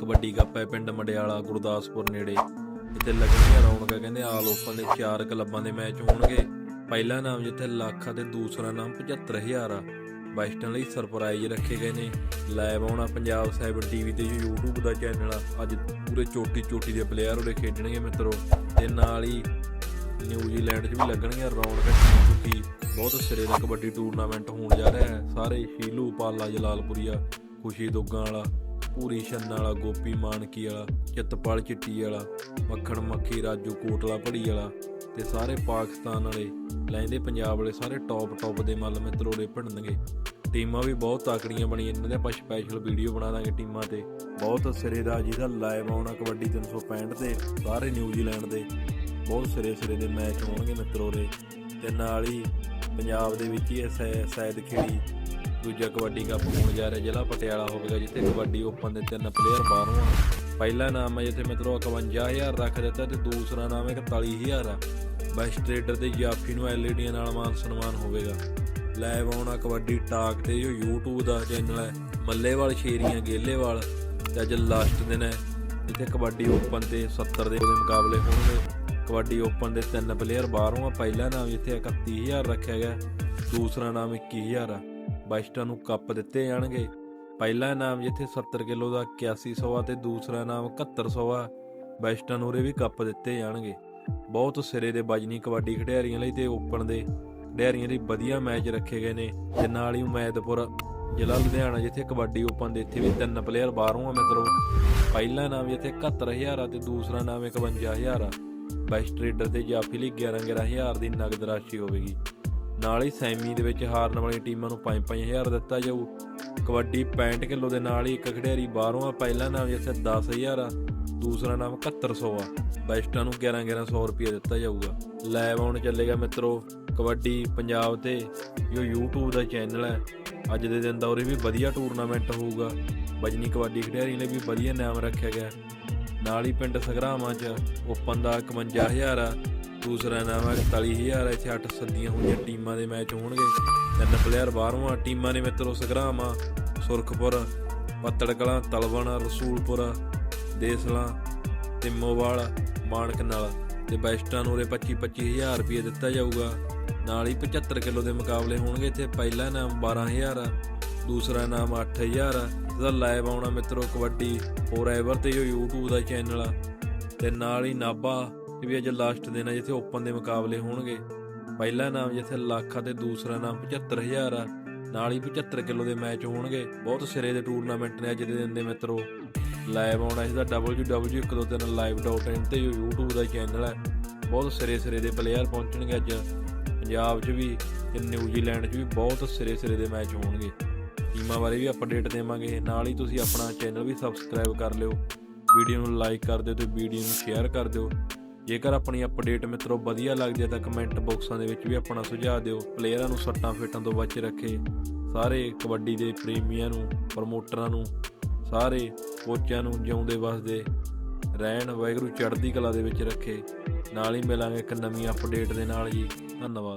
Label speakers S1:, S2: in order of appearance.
S1: Kabaddi cup ਹੈ ਪਿੰਡ ਮੰਡਿਆਲਾ, ਗੁਰਦਾਸਪੁਰ ਨੇੜੇ। ਇੱਥੇ ਲੱਗਣੀਆਂ ਰੌਣਕਾਂ, ਕਹਿੰਦੇ ਆਲ ਓਪਨ ਦੇ ਚਾਰ ਕਲੱਬਾਂ ਦੇ ਮੈਚ ਹੋਣਗੇ। ਪਹਿਲਾ ਨਾਮ ਜਿੱਥੇ ਲੱਖ ਆ ਤੇ ਦੂਸਰਾ ਨਾਮ 75000 ਆ। ਵੈਸਟਰਨ ਲਈ ਸਰਪ੍ਰਾਈਜ਼ ਰੱਖੇ ਗਏ ਨੇ। ਲਾਈਵ ਆਉਣਾ ਪੰਜਾਬ 7 ਟੀਵੀ ਤੇ ਜੋ YouTube ਦਾ ਚੈਨਲ ਆ। ਅੱਜ ਪੂਰੇ ਚੋਟੀ ਚੋਟੀ ਦੇ ਪਲੇਅਰ ਉਹਦੇ ਖੇਡਣਗੇ ਮਿੱਤਰੋ। ਤੇ ਨਾਲ ਹੀ ਨਿਊਜ਼ੀਲੈਂਡ 'ਚ ਵੀ ਲੱਗਣਗੀਆਂ ਰੌਣਕਾਂ। ਕਿਉਂਕਿ ਬਹੁਤ ਸਿਰੇ ਦਾ ਕਬੱਡੀ ਟੂਰਨਾਮੈਂਟ ਹੋਣ ਜਾ ਰਿਹਾ ਹੈ। ਸਾਰੇ ਸ਼ੀਲੂ, ਪਾਲਾ, ਜਲਾਲਪੁਰੀਆ, ਖੁਸ਼ੀ ਦੁੱਗਾਂ ਵਾਲਾ ਪੂਰੀ ਛੰਨਾ ਵਾਲਾ, ਗੋਪੀ ਮਾਨਕੀ ਵਾਲਾ, ਚਿੱਤਪਾਲ ਚਿੱਟੀ ਵਾਲਾ, ਮੱਖਣ ਮੱਖੀ, ਰਾਜੂ ਕੋਟਲਾ ਪੜੀ ਵਾਲਾ ਤੇ ਸਾਰੇ ਪਾਕਿਸਤਾਨ ਵਾਲੇ ਲੈਂਦੇ ਪੰਜਾਬ ਵਾਲੇ ਸਾਰੇ ਟੌਪ ਟੌਪ ਦੇ ਮੱਲ ਮੈਂ ਦੇ ਭਿੜਨਗੇ ਟੀਮਾਂ ਵੀ ਬਹੁਤ ਤਾਕੜੀਆਂ ਬਣੀਆਂ, ਇਹਨਾਂ ਦੇ ਆਪਾਂ ਸਪੈਸ਼ਲ ਵੀਡੀਓ ਬਣਾ ਦਾਂਗੇ ਟੀਮਾਂ ਤੇ। ਬਹੁਤ ਸਿਰੇ ਦਾ ਜਿਹਦਾ ਲਾਈਵ ਆਉਣਾ ਕਬੱਡੀ 365 ਤੇ ਸਾਰੇ ਨਿਊਜ਼ੀਲੈਂਡ ਦੇ। ਬਹੁਤ ਸਿਰੇ ਸਿਰੇ ਦੇ ਮੈਚ ਹੋਣਗੇ ਮਿੱਤਰੋ ਦੇ ਤੇ ਨਾਲ ਹੀ ਪੰਜਾਬ ਦੇ ਵਿੱਚ ਹੀ ਸੈਦ ਖੇੜੀ ਦੂਜਾ ਕਬੱਡੀ ਕੱਪ ਹੋਣ ਜਾ ਰਿਹਾ ਜ਼ਿਲ੍ਹਾ ਪਟਿਆਲਾ ਹੋਵੇਗਾ, ਜਿੱਥੇ ਕਬੱਡੀ ਓਪਨ ਦੇ ਤਿੰਨ ਪਲੇਅਰ ਬਾਹਰੋਂ ਆ। ਪਹਿਲਾ ਨਾਮ ਹੈ ਜਿੱਥੇ ਮਿੱਤਰੋ 51000 ਰੱਖ ਦਿੱਤਾ ਤੇ ਦੂਸਰਾ ਨਾਮ ਹੈ 41000 ਆ। ਬੈਸਟ ਟ੍ਰੇਡਰ ਦੇ ਜਾਫੀ ਨੂੰ ਐਲਈਡੀਆਂ ਨਾਲ ਮਾਨ ਸਨਮਾਨ ਹੋਵੇਗਾ। ਲਾਈਵ ਆਉਣਾ ਕਬੱਡੀ ਟਾਕ ਤੇ, ਜੋ YouTube ਦਾ ਚੈਨਲ ਹੈ, ਮੱਲੇਵਾਲ, ਸ਼ੇਰੀਆਂ, ਗੇਲੇਵਾਲ ਤੇ ਅੱਜ ਲਾਸਟ ਦਿਨ ਹੈ, ਜਿੱਥੇ ਕਬੱਡੀ ਓਪਨ ਤੇ 70 ਦੇ ਉਹਦੇ ਮੁਕਾਬਲੇ ਹੋਣਗੇ। ਕਬੱਡੀ ਓਪਨ ਦੇ ਤਿੰਨ ਪਲੇਅਰ ਬਾਹਰੋਂ ਆ। ਪਹਿਲਾ ਨਾਮ ਜਿੱਥੇ 31000 ਰੱਖਿਆ ਗਿਆ, ਦੂਸਰਾ ਨਾਮ 21000 ਆ। ਬੈਸਟਾਂ ਨੂੰ ਕੱਪ ਦਿੱਤੇ ਜਾਣਗੇ। ਪਹਿਲਾ ਇਨਾਮ ਜਿੱਥੇ 70 ਕਿਲੋ ਦਾ 8100 ਆ ਤੇ ਦੂਸਰਾ ਨਾਮ 7100 ਆ ਬੈਸਟਾਂ ਨੂੰ ਉਰੇ ਵੀ ਕੱਪ ਦਿੱਤੇ ਜਾਣਗੇ। ਬਹੁਤ ਸਿਰੇ ਦੇ ਬਜਨੀ ਕਬੱਡੀ ਖਿਡਾਰੀਆਂ ਲਈ ਤੇ ਓਪਨ ਦੇ ਖਿਡਾਰੀਆਂ ਲਈ ਵਧੀਆ ਮੈਚ ਰੱਖੇ ਗਏ ਨੇ। ਤੇ ਨਾਲ ਹੀ ਉਮੈਦਪੁਰ ਜ਼ਿਲ੍ਹਾ ਲੁਧਿਆਣਾ ਜਿੱਥੇ ਕਬੱਡੀ ਓਪਨ ਦੇ, ਇੱਥੇ ਵੀ ਤਿੰਨ ਪਲੇਅਰ ਬਾਹਰੋਂ ਆ ਮਿੱਤਰੋ। ਪਹਿਲਾ ਇਨਾਮ ਜਿੱਥੇ 71000 ਆ ਤੇ ਦੂਸਰਾ ਨਾਮ 51000 ਆ। ਬੈਸਟ ਟ੍ਰੇਡਰ ਤੇ ਜਾਫੀ ਲਈ 11 11000 ਦੀ ਨਗਦ ਰਾਸ਼ੀ ਹੋਵੇਗੀ। ਨਾਲ ਹੀ ਸੈਮੀ ਦੇ ਵਿੱਚ ਹਾਰਨ ਵਾਲੀਆਂ ਟੀਮਾਂ ਨੂੰ 5-5000 ਦਿੱਤਾ ਜਾਊ। ਕਬੱਡੀ 65 ਕਿਲੋ ਦੇ ਨਾਲ ਹੀ ਇੱਕ ਖਿਡਾਰੀ ਬਾਹਰੋਂ ਆ, ਪਹਿਲਾ ਨਾਮ ਜਿੱਥੇ 10000 ਆ, ਦੂਸਰਾ ਨਾਮ 7100 ਆ। ਬੈਸਟਾਂ ਨੂੰ 11 1100 ਰੁਪਏ ਦਿੱਤਾ ਜਾਊਗਾ। ਲਾਈਵ ਆਉਣ ਚੱਲੇਗਾ ਮਿੱਤਰੋ, ਕਬੱਡੀ ਪੰਜਾਬ ਤੇ ਜੋ YouTube ਦਾ ਚੈਨਲ ਹੈ, ਅੱਜ ਦੇ ਦਿਨ ਦਾ ਉਰੇ ਵੀ ਵਧੀਆ ਟੂਰਨਾਮੈਂਟ ਹੋਊਗਾ। ਬਜਨੀ ਕਬੱਡੀ ਖਿਡਾਰੀ ਨੇ ਵੀ ਵਧੀਆ ਨਾਮ ਰੱਖਿਆ ਗਿਆ। ਨਾਲ ਹੀ ਪਿੰਡ ਸਗਰਾਵਾਂ 'ਚ ਓਪਨ ਦਾ 51000 ਆ ਦੂਸਰਾ ਨਾਮ ਹੈ 41000 ਇੱਥੇ 8 ਸੱਦੀਆਂ ਹੋਈਆਂ ਟੀਮਾਂ ਦੇ ਮੈਚ ਹੋਣਗੇ। ਤਿੰਨ ਪਲੇਅਰ ਬਾਹਰੋਂ ਆ, ਟੀਮਾਂ ਨੇ ਮਿੱਤਰੋ ਸਗਰਾਵਾਂ ਸੁਰਖਪੁਰ, ਪੱਤੜਕਲਾਂ, ਤਲਵਣ, ਰਸੂਲਪੁਰ, ਦੇਸਲਾ ਤਿੰਮੋਵਾਲ ਮਾਨਕ ਨਾਲ। ਤੇ ਬੈਸਟਾਂ ਨੂੰ ਉਰੇ 25 25000 ਰੁਪਏ ਦਿੱਤਾ ਜਾਊਗਾ। ਨਾਲ ਹੀ 75 ਕਿਲੋ ਦੇ ਮੁਕਾਬਲੇ ਹੋਣਗੇ। ਇੱਥੇ ਪਹਿਲਾ ਨਾਮ 12000 ਆ ਦੂਸਰਾ ਨਾਮ 8000 ਆ ਇਹਦਾ ਲਾਈਵ ਆਉਣਾ ਮਿੱਤਰੋ ਕਬੱਡੀ ਫੋਰਐਵਰ ਤੇ ਜੋ YouTube ਦਾ ਚੈਨਲ ਆ ਤੇ ਨਾਲ ਹੀ ਨਾਬਾ ਵੀ ਅੱਜ ਲਾਸਟ ਦਿਨ ਆ ਜਿੱਥੇ ਓਪਨ ਦੇ ਮੁਕਾਬਲੇ ਹੋਣਗੇ। ਪਹਿਲਾ ਨਾਮ ਜਿੱਥੇ ਲੱਖ ਆ ਤੇ ਦੂਸਰਾ ਨਾਮ 75000 ਆ। ਨਾਲ ਹੀ 75 ਕਿਲੋ ਦੇ ਮੈਚ ਹੋਣਗੇ। ਬਹੁਤ ਸਿਰੇ ਦੇ ਟੂਰਨਾਮੈਂਟ ਨੇ ਅੱਜ ਦੇ ਦਿਨ ਦੇ ਮਿੱਤਰੋ। ਲਾਈਵ ਆਉਣਾ ਇਸਦਾ www.1live.in ਤੇ ਜੋ YouTube ਦਾ ਚੈਨਲ ਹੈ ਬਹੁਤ ਸਿਰੇ ਸਿਰੇ ਦੇ ਪਲੇਅਰ ਪਹੁੰਚਣਗੇ ਅੱਜ। ਪੰਜਾਬ 'ਚ ਵੀ ਤੇ ਨਿਊਜ਼ੀਲੈਂਡ 'ਚ ਵੀ ਬਹੁਤ ਸਿਰੇ ਸਿਰੇ ਦੇ ਮੈਚ ਹੋਣਗੇ। ਟੀਮਾਂ ਬਾਰੇ ਵੀ ਅਪਡੇਟ ਦੇਵਾਂਗੇ। ਨਾਲ ਹੀ ਤੁਸੀਂ ਆਪਣਾ ਚੈਨਲ ਵੀ ਸਬਸਕ੍ਰਾਈਬ ਕਰ ਲਿਓ। ਵੀਡੀਓ ਨੂੰ ਲਾਈਕ ਕਰ ਦਿਓ ਤੇ ਵੀਡੀਓ ਨੂੰ ਸ਼ੇਅਰ ਕਰ ਦਿਓ। ਜੇਕਰ ਆਪਣੀ ਅਪਡੇਟ ਮਿੱਤਰੋ ਵਧੀਆ ਲੱਗਦੀ ਹੈ ਤਾਂ ਕਮੈਂਟ ਬਾਕਸਾਂ ਦੇ ਵਿੱਚ ਵੀ ਆਪਣਾ ਸੁਝਾਅ ਦਿਓ। ਪਲੇਅਰਾਂ ਨੂੰ ਸੱਟਾਂ ਫੇਟਾਂ ਤੋਂ ਬਚ ਰੱਖੇ। ਸਾਰੇ ਕਬੱਡੀ ਦੇ ਪ੍ਰੇਮੀਆਂ ਨੂੰ ਪ੍ਰਮੋਟਰਾਂ ਨੂੰ, ਸਾਰੇ ਕੋਚਾਂ ਨੂੰ ਜਿਉਂਦੇ ਵਸਦੇ ਰਹਿਣ, ਵਾਹਿਗੁਰੂ ਚੜ੍ਹਦੀ ਕਲਾ ਦੇ ਵਿੱਚ ਰੱਖੇ। ਨਾਲ ਹੀ ਮਿਲਾਂਗੇ ਇੱਕ ਨਵੀਂ ਅਪਡੇਟ ਦੇ ਨਾਲ ਜੀ। ਧੰਨਵਾਦ।